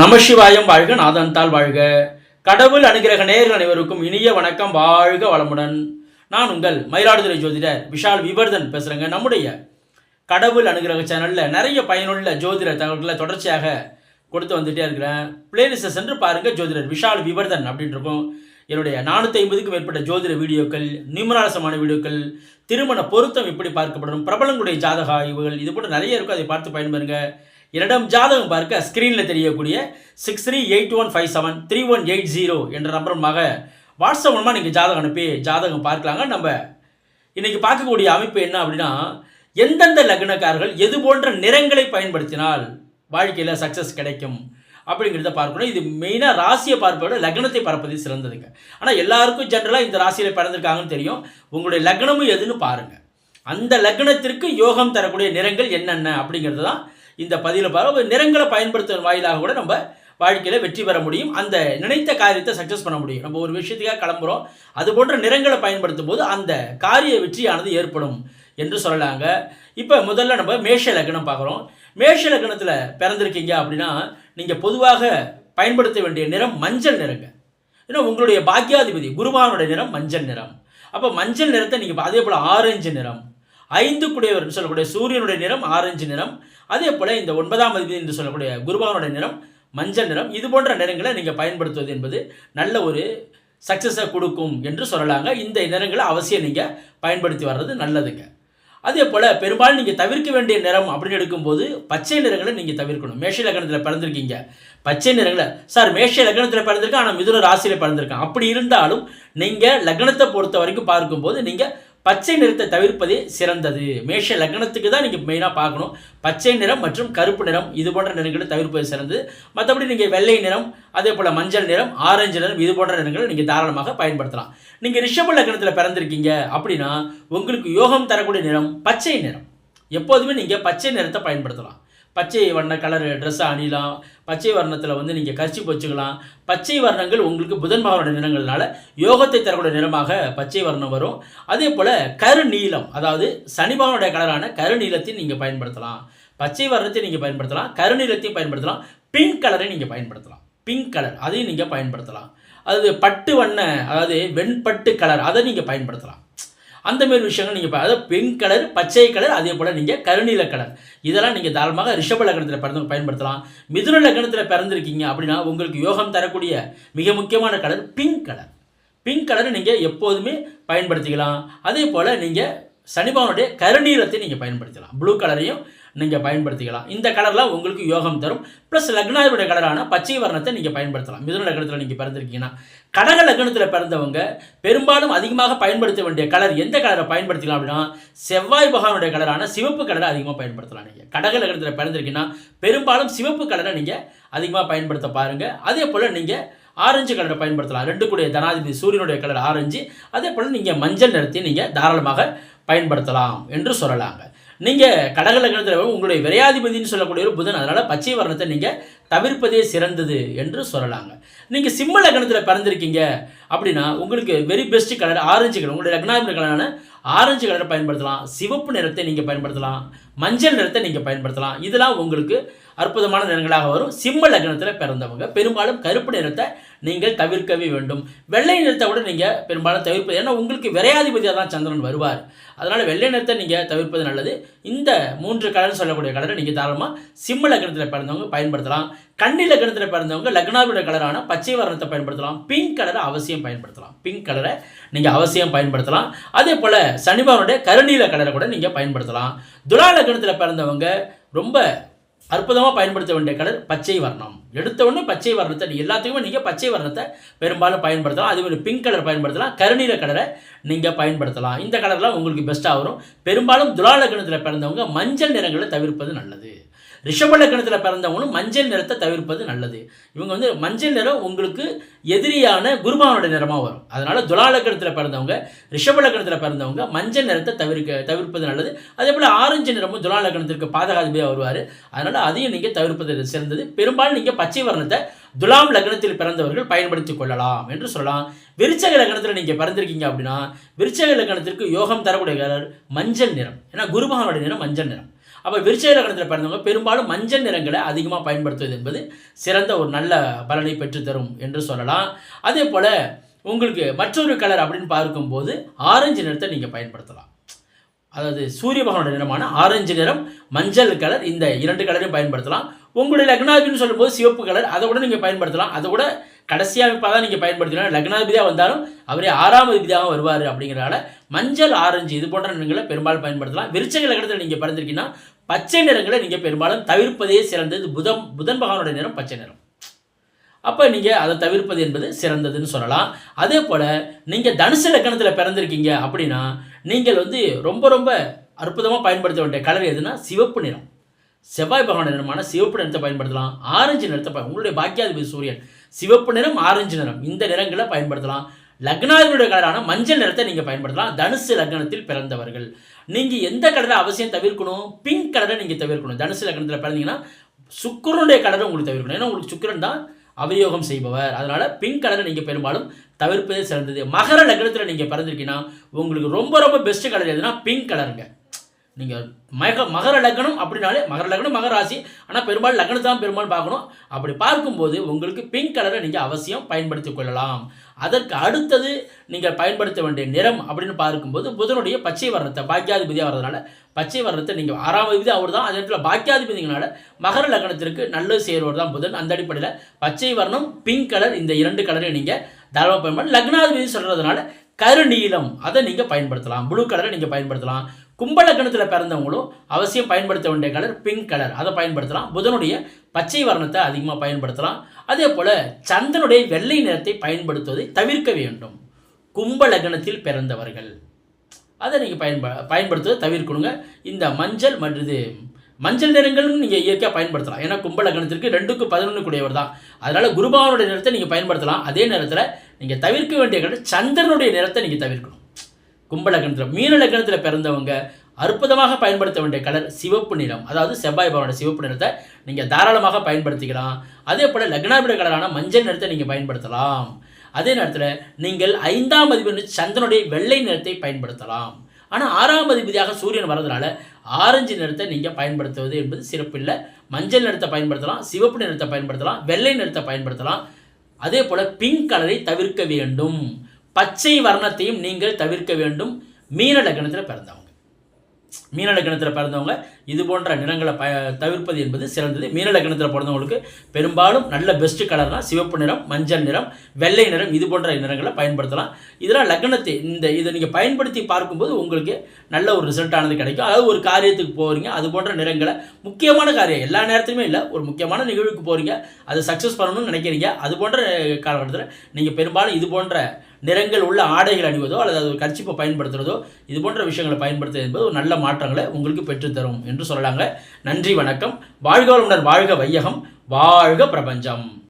நமசிவாயம் வாழ்க நாதந்தால் வாழ்க. கடவுள் அனுகிரக நேர்கள் அனைவருக்கும் இனிய வணக்கம் வாழ்க வளமுடன். நான் உங்கள் மயிலாடுதுறை ஜோதிடர் விஷால் விவர்தன் பேசுகிறேங்க நம்முடைய கடவுள் அனுகிரக சேனலில் நிறைய பயனுள்ள ஜோதிட தகவல்களை தொடர்ச்சியாக கொடுத்து வந்துட்டே இருக்கிறேன். பிளேலிஸ்ட்டை சென்று பாருங்கள் ஜோதிடர் விஷால் விவர்தன் அப்படின்னு இருக்கும். என்னுடைய நானூற்றி ஐம்பதுக்கும் மேற்பட்ட ஜோதிட வீடியோக்கள் நிமராசமான வீடியோக்கள் திருமண பொருத்தம் எப்படி பார்க்கப்படும் பிரபலங்களுடைய ஜாதக ஆய்வுகள் இது போன்ற நிறைய இருக்கும் அதை பார்த்து பயன்பெறுங்க. என்னிடம் ஜாதகம் பார்க்க ஸ்க்ரீனில் தெரியக்கூடிய six three eight one five seven three one eight zero என்ற நம்பருமாக வாட்ஸ்அப் மூலமாக நீங்கள் ஜாதகம் அனுப்பி ஜாதகம் பார்க்கலாங்க. நம்ம இன்றைக்கி பார்க்கக்கூடிய அமைப்பு என்ன அப்படின்னா எந்தெந்த லக்னக்காரர்கள் எது போன்ற நிறங்களை பயன்படுத்தினால் வாழ்க்கையில் சக்ஸஸ் கிடைக்கும் அப்படிங்கிறத பார்க்கணும். இது மெயினாக ராசியை பார்ப்பதை விட லக்னத்தை பார்ப்பது சிறந்ததுங்க. ஆனால் எல்லாருக்கும் ஜென்ரலாக இந்த ராசியில் பிறந்திருக்காங்கன்னு தெரியும். உங்களுடைய லக்னமும் எதுன்னு பாருங்கள் அந்த லக்னத்திற்கு யோகம் தரக்கூடிய நிறங்கள் என்னென்ன அப்படிங்கிறது தான் இந்த பதிவில் பாரு நிறங்களை பயன்படுத்துவதன் வாயிலாக கூட நம்ம வாழ்க்கையில் வெற்றி பெற முடியும். அந்த நினைத்த காரியத்தை சக்ஸஸ் பண்ண முடியும். நம்ம ஒரு விஷயத்துக்காக கிளம்புறோம். அது போன்ற நிறங்களை பயன்படுத்தும் போது அந்த காரிய வெற்றியானது ஏற்படும் என்று சொல்லலாங்க. இப்போ முதல்ல நம்ம மேஷ லக்னம் பார்க்குறோம். மேஷ லக்னத்தில் பிறந்திருக்கீங்க அப்படின்னா நீங்கள் பொதுவாக பயன்படுத்த வேண்டிய நிறம் மஞ்சள் நிறங்க. ஏன்னா உங்களுடைய பாக்கியாதிபதி குருவானுடைய நிறம் மஞ்சள் நிறம். அப்போ மஞ்சள் நிறத்தை நீங்கள் அதே போல் ஆரஞ்சு நிறம் ஐந்து குடையவர் சொல்லக்கூடிய சூரியனுடைய நிறம் ஆரஞ்சு நிறம் அதே போல் இந்த ஒன்பதாம் அதிபதி என்று சொல்லக்கூடிய குருபானுடைய நிறம் மஞ்சள் நிறம் இது போன்ற நிறங்களை நீங்கள் பயன்படுத்துவது என்பது நல்ல ஒரு சக்ஸஸை கொடுக்கும் என்று சொல்லலாங்க. இந்த நிறங்களை அவசியம் நீங்கள் பயன்படுத்தி வர்றது நல்லதுங்க. அதே போல் பெரும்பாலும் நீங்கள் தவிர்க்க வேண்டிய நிறம் அப்படின்னு எடுக்கும்போது பச்சை நிறங்களை நீங்கள் தவிர்க்கணும். மேஷ லக்னத்தில் பிறந்திருக்கீங்க. பச்சை நிறங்களை சார் மேஷ லக்னத்தில் பிறந்திருக்கேன் ஆனால் மிதுன ராசியில் பிறந்திருக்கேன். அப்படி இருந்தாலும் நீங்கள் லக்னத்தை பொறுத்த வரைக்கும் பார்க்கும்போது நீங்கள் பச்சை நிறத்தை தவிர்ப்பதே சிறந்தது. மேஷ லக்னத்துக்கு தான் நீங்கள் மெயினாக பார்க்கணும். பச்சை நிறம் மற்றும் கருப்பு நிறம் இது போன்ற நிறங்களை தவிர்ப்பது சிறந்தது. மற்றபடி நீங்கள் வெள்ளை நிறம் அதே போல் மஞ்சள் நிறம் ஆரஞ்சு நிறம் இது போன்ற நிறங்களை நீங்கள் தாராளமாக பயன்படுத்தலாம். நீங்கள் ரிஷப லக்னத்தில் பிறந்திருக்கீங்க அப்படின்னா உங்களுக்கு யோகம் தரக்கூடிய நிறம் பச்சை நிறம். எப்போதுமே நீங்கள் பச்சை நிறத்தை பயன்படுத்தலாம். பச்சை வண்ண கலர் ட்ரெஸ்ஸை அணியலாம். பச்சை வர்ணத்தில் வந்து நீங்கள் கரிச்சி வச்சுக்கலாம் பச்சை வர்ணங்கள் உங்களுக்கு புதன் பகவானோட நிறங்கள்னால யோகத்தை தரக்கூடிய நிறமாக பச்சை வர்ணம் வரும். அதே போல் கருநீலம் அதாவது சனி பகவானுடைய கலரான கருநீலத்தையும் நீங்கள் பயன்படுத்தலாம். பச்சை வர்ணத்தை நீங்கள் பயன்படுத்தலாம். கருநீலத்தையும் பயன்படுத்தலாம். பிங்க் கலரை நீங்கள் பயன்படுத்தலாம். பிங்க் கலர் அதையும் நீங்கள் பயன்படுத்தலாம். அது பட்டு வண்ண அதாவது வெண்பட்டு கலர் அதை நீங்கள் பயன்படுத்தலாம். அந்த மாதிரி விஷயங்கள் நீங்கள் அதாவது பிங்க் கலர் பச்சை கலர் அதே போல் நீங்கள் கருநீல கலர் இதெல்லாம் நீங்கள் தாராளமாக ரிஷப லக்னத்தில் பிறந்து பயன்படுத்தலாம். மிதுன லக்னத்தில் பிறந்திருக்கீங்க அப்படின்னா உங்களுக்கு யோகம் தரக்கூடிய மிக முக்கியமான கலர் பிங்க் கலர் பிங்க் கலரை நீங்கள் எப்போதுமே பயன்படுத்திக்கலாம். அதே போல் நீங்கள் சனிபாவனுடைய கருநீலத்தை நீங்கள் பயன்படுத்தலாம். ப்ளூ கலரையும் நீங்கள் பயன்படுத்திக்கலாம். இந்த கலரில் உங்களுக்கு யோகம் தரும். ப்ளஸ் லக்னாதிபதியுடைய கலரான பச்சை வர்ணத்தை நீங்கள் பயன்படுத்தலாம். மிதுன லக்னத்தில் நீங்கள் பிறந்திருக்கீங்கன்னா கடக லக்னத்தில் பிறந்தவங்க பெரும்பாலும் அதிகமாக பயன்படுத்த வேண்டிய கலர் எந்த கலரை பயன்படுத்திக்கலாம் அப்படின்னா செவ்வாய் பகவானுடைய கலரான சிவப்பு கலரை அதிகமாக பயன்படுத்தலாம் நீங்கள் கடக லக்னத்தில் பிறந்திருக்கீங்கன்னா பெரும்பாலும் சிவப்பு கலரை நீங்கள் அதிகமாக பயன்படுத்த பாருங்கள் அதே போல் நீங்கள் ஆரஞ்சு கலரை பயன்படுத்தலாம். ரெண்டு கூடிய தனாதிபதி சூரியனுடைய கலர் ஆரஞ்சு. அதே போல் நீங்கள் மஞ்சள் நிறத்தை நீங்கள் தாராளமாக பயன்படுத்தலாம் என்று சொல்லலாங்க. நீங்கள் கடக லக்னத்தில் உங்களுடைய விரையாதிபதினு சொல்லக்கூடிய ஒரு புதன் அதனால் பச்சை வர்ணத்தை நீங்கள் தவிர்ப்பதே சிறந்தது என்று சொல்லலாங்க. நீங்கள் சிம்ம லக்னத்தில் பிறந்திருக்கீங்க அப்படின்னா உங்களுக்கு very best colour orange colour உங்களுடைய லக்னாதிபதி கலரான ஆரஞ்சு கலரை பயன்படுத்தலாம். சிவப்பு நிறத்தை நீங்கள் பயன்படுத்தலாம். மஞ்சள் நிறத்தை நீங்கள் பயன்படுத்தலாம். இதெல்லாம் உங்களுக்கு அற்புதமான நிறங்களாக வரும். சிம்ம லக்னத்தில் பிறந்தவங்க. பெரும்பாலும் கருப்பு நிறத்தை நீங்கள் தவிர்க்கவே வேண்டும். வெள்ளை நிறத்தை விட நீங்கள் பெரும்பாலும் தவிர்ப்பது ஏன்னா உங்களுக்கு விரையாதிபதியாக தான் சந்திரன் வருவார். அதனால் வெள்ளை நிறத்தை நீங்கள் தவிர்ப்பது நல்லது. இந்த மூன்று கலர்னு சொல்லக்கூடிய கலரை நீங்கள் தாராளமாக சிம்ம லக்னத்தில் பிறந்தவங்க பயன்படுத்தலாம். கண்ணி லக்னத்தில் பிறந்தவங்க லக்னாவிட கலரான பச்சை வர்ணத்தை பயன்படுத்தலாம். பிங்க் கலரை அவசியம் பயன்படுத்தலாம். பிங்க் கலரை நீங்கள் அவசியம் பயன்படுத்தலாம். அதே போல் சனிபாவனுடைய கருநீல கலரை கூட நீங்கள் பயன்படுத்தலாம். துலா லக்னத்தில் பிறந்தவங்க ரொம்ப அற்புதமாக பயன்படுத்த வேண்டிய கலர் பச்சை வர்ணம். எடுத்த உடனே பச்சை வர்ணத்தை நீங்கள் எல்லாத்துக்குமே நீங்கள் பச்சை வர்ணத்தை பெரும்பாலும் பயன்படுத்தலாம். அதே மாதிரி பிங்க் கலர் பயன்படுத்தலாம். கருநீல கலரை நீங்கள் பயன்படுத்தலாம். இந்த கலர்லாம் உங்களுக்கு பெஸ்ட்டாக வரும். பெரும்பாலும் துலா லக்னத்தில் பிறந்தவங்க மஞ்சள் நிறங்களை தவிர்ப்பது நல்லது. ரிஷப லக்னத்தில் பிறந்தவங்களும் மஞ்சள் நிறத்தை தவிர்ப்பது நல்லது. இவங்க வந்து மஞ்சள் நிறம் உங்களுக்கு எதிரியான குருபானோட நிறமாக வரும். அதனால் துலா லக்னத்தில் பிறந்தவங்க ரிஷப லக்னத்தில் பிறந்தவங்க மஞ்சள் நிறத்தை தவிர்க்க தவிர்ப்பது நல்லது. அதே போல் ஆரஞ்சு நிறமும் துலா லக்னத்திற்கு பாதகாதிபதியாக வருவார். அதனால் அதையும் நீங்கள் தவிர்ப்பது சிறந்தது. பெரும்பாலும் நீங்கள் பச்சை வர்ணத்தை துலாம் லக்னத்தில் பிறந்தவர்கள் பயன்படுத்திக் கொள்ளலாம் என்று சொல்லலாம். விருச்சக லக்னத்தில் நீங்கள் பிறந்திருக்கீங்க அப்படின்னா விருச்சக லக்னத்திற்கு யோகம் தரக்கூடிய மஞ்சள் நிறம். ஏன்னா குருபகனுடைய நிறம் மஞ்சள் நிறம். அப்போ விருச்சக லக்னத்தில் பிறந்தவங்க பெரும்பாலும் மஞ்சள் நிறங்களை அதிகமாக பயன்படுத்துவது என்பது சிறந்த ஒரு நல்ல பலனை பெற்றுத்தரும் என்று சொல்லலாம். அதே போல் உங்களுக்கு மற்றொரு கலர் அப்படின்னு பார்க்கும்போது ஆரஞ்சு நிறத்தை நீங்கள் பயன்படுத்தலாம். அதாவது சூரிய பகவானோட நிறமான ஆரஞ்சு நிறம் மஞ்சள் கலர் இந்த இரண்டு கலரையும் பயன்படுத்தலாம். உங்களுடைய லக்னாதிபதினு சொல்லும்போது சிவப்பு கலர் அதை கூட நீங்கள் பயன்படுத்தலாம். அதை கூட கடைசி அமைப்பாக தான் நீங்கள் பயன்படுத்தலாம் லக்னாதிபதியாக வந்தாலும் அவரே ஆறாம் அதிபதியாக வருவார் அப்படிங்கிறனால மஞ்சள் ஆரஞ்சு இது போன்ற நிறங்களை பெரும்பாலும் பயன்படுத்தலாம். விருச்சக லக்னத்தில் நீங்கள் பிறந்திருக்கீங்கன்னா பச்சை நிறங்களை நீங்கள் பெரும்பாலும் தவிர்ப்பதே சிறந்தது. புதன் புதன் பகவானோட நிறம் பச்சை நிறம். அப்போ நீங்கள் அதை தவிர்ப்பது என்பது சிறந்ததுன்னு சொல்லலாம். அதே போல் நீங்கள் தனுசு லக்கணத்தில் பிறந்திருக்கீங்க அப்படின்னா நீங்கள் வந்து ரொம்ப ரொம்ப அற்புதமாக பயன்படுத்த வேண்டிய கலர் எதுனா சிவப்பு நிறம். செவ்வாய் பகவான் நிறமான சிவப்பு நிறத்தை பயன்படுத்தலாம். ஆரஞ்சு நிறத்தை உங்களுடைய பாக்கியாதிபதி சூரியன் சிவப்பு நிறம் ஆரஞ்சு நிறம். இந்த நிறங்களை பயன்படுத்தலாம். லக்னாதிபதியுடைய கலரான மஞ்சள் நிறத்தை நீங்கள் பயன்படுத்தலாம். தனுசு லக்னத்தில் பிறந்தவர்கள். நீங்கள் எந்த கலரை அவசியம் தவிர்க்கணும்? பிங்க் கலரை நீங்கள் தவிர்க்கணும். தனுசு லக்னத்தில் பிறந்தீங்கன்னா சுக்கரனுடைய கலரை உங்களுக்கு தவிர்க்கணும். ஏன்னா உங்களுக்கு சுக்கரன் தான் அவயோகம் செய்பவர். அதனால் பிங்க் கலரை நீங்கள் பெரும்பாலும் தவிர்ப்பதே சிறந்தது. மகர லக்னத்தில் நீங்கள் பிறந்திருக்கீங்கன்னா உங்களுக்கு ரொம்ப ரொம்ப பெஸ்ட் கலர் எதுனா பிங்க் கலருங்க. நீங்கள் மக மகர லக்னம் அப்படின்னாலே மகர லக்னம் மகர ராசி. ஆனால் பெரும்பாலும் லக்னத்தை தான் பெரும்பாலும் பார்க்கணும். அப்படி பார்க்கும்போது உங்களுக்கு பிங்க் கலரை நீங்கள் அவசியம் பயன்படுத்தி கொள்ளலாம். அதற்கு அடுத்தது நீங்கள் பயன்படுத்த வேண்டிய நிறம் அப்படின்னு பார்க்கும்போது புதனுடைய பச்சை வர்ணத்தை பாக்கியாதிபதியாக வர்றதுனால பச்சை வர்ணத்தை நீங்கள் ஆறாம் அதிபதி அவர் தான். அதே இடத்துல பாக்கியாதிபதிங்கனால மகர லக்னத்திற்கு நல்லது செய்கிறவர் தான் புதன். அந்த அடிப்படையில் பச்சை வர்ணம் பிங்க் கலர் இந்த இரண்டு கலரையும் நீங்கள் தாராளமாக பயன்படுத்த லக்னாதிபதி சொல்கிறதுனால கருநீளம் அதை நீங்கள் பயன்படுத்தலாம். ப்ளூ கலரை நீங்கள் பயன்படுத்தலாம். கும்பலக்கணத்தில் பிறந்தவங்களும் அவசியம் பயன்படுத்த வேண்டிய கலர் பிங்க் கலர் அதை பயன்படுத்தலாம். புதனுடைய பச்சை வர்ணத்தை அதிகமாக பயன்படுத்தலாம். அதே போல் சந்திரனுடைய வெள்ளை நிறத்தை பயன்படுத்துவதை தவிர்க்க வேண்டும். கும்பலகணத்தில் பிறந்தவர்கள். அதை நீங்கள் பயன்ப பயன்படுத்துவதை தவிர்க்கணுங்க. இந்த மஞ்சள் மற்றது மஞ்சள் நிறங்களும் நீங்கள் இயற்கையாக பயன்படுத்தலாம். ஏன்னா கும்பலகணத்திற்கு ரெண்டுக்கு பதினொன்று கூடியவர் தான். அதனால் குருபாவனுடைய நிறத்தை நீங்கள் பயன்படுத்தலாம். அதே நேரத்தில் நீங்கள் தவிர்க்க வேண்டிய கலர் சந்திரனுடைய நிறத்தை நீங்கள் தவிர்க்கணும். கும்பலக்கணத்தில் மீன லக்னத்தில் பிறந்தவங்க அற்புதமாக பயன்படுத்த வேண்டிய கலர் சிவப்பு நிறம். அதாவது செவ்வாய் பவனோட சிவப்பு நிறத்தை நீங்கள் தாராளமாக பயன்படுத்திக்கலாம். அதே போல் லக்னாபிட கலரான மஞ்சள் நிறத்தை நீங்கள் பயன்படுத்தலாம். அதே நேரத்தில் நீங்கள் ஐந்தாம் அதிபதி சந்திரனுடைய வெள்ளை நிறத்தை பயன்படுத்தலாம். ஆனால் ஆறாம் அதிபதியாக சூரியன் வரதுனால ஆரஞ்சு நிறத்தை நீங்கள் பயன்படுத்துவது என்பது சிறப்பில்லை மஞ்சள் நிறத்தை பயன்படுத்தலாம் சிவப்பு நிறத்தை பயன்படுத்தலாம் வெள்ளை நிறத்தை பயன்படுத்தலாம். அதே போல் பிங்க் கலரை தவிர்க்க வேண்டும். பச்சை வர்ணத்தையும் நீங்கள் தவிர்க்க வேண்டும். மீன லக்னத்தில் பிறந்தவங்க. மீன லக்னத்தில் பிறந்தவங்க இது போன்ற நிறங்களை ப தவிர்ப்பது என்பது சிறந்தது. மீன லக்னத்தில் பிறந்தவங்களுக்கு பெரும்பாலும் நல்ல பெஸ்ட் கலர்னால் சிவப்பு நிறம் மஞ்சள் நிறம் வெள்ளை நிறம் இது போன்ற நிறங்களை பயன்படுத்தலாம். இதெல்லாம் லக்னத்தை இந்த இதை நீங்கள் பயன்படுத்தி பார்க்கும்போது உங்களுக்கு நல்ல ஒரு ரிசல்ட் ஆனது கிடைக்கும். அதாவது ஒரு காரியத்துக்கு போகிறீங்க அது போன்ற நிறங்களை முக்கியமான காரியம். எல்லா நேரத்துலையுமே இல்லை ஒரு முக்கியமான நிகழ்வுக்கு போகிறீங்க அதை சக்ஸஸ் பண்ணணும்னு நினைக்கிறீங்க அது போன்ற காலகட்டத்தில் நீங்கள் பெரும்பாலும் இது போன்ற நிறங்கள் உள்ள ஆடைகள் அணிவதோ அல்லது அது ஒரு கர்ச்சிப்பை பயன்படுத்துறதோ இது போன்ற விஷயங்களை பயன்படுத்துவது என்பது ஒரு நல்ல மாற்றங்களை உங்களுக்கு பெற்றுத்தரும் என்று சொல்லலாங்க. நன்றி வணக்கம். வாழ்க வளமுடன் வாழ்க வையகம். வாழ்க பிரபஞ்சம்.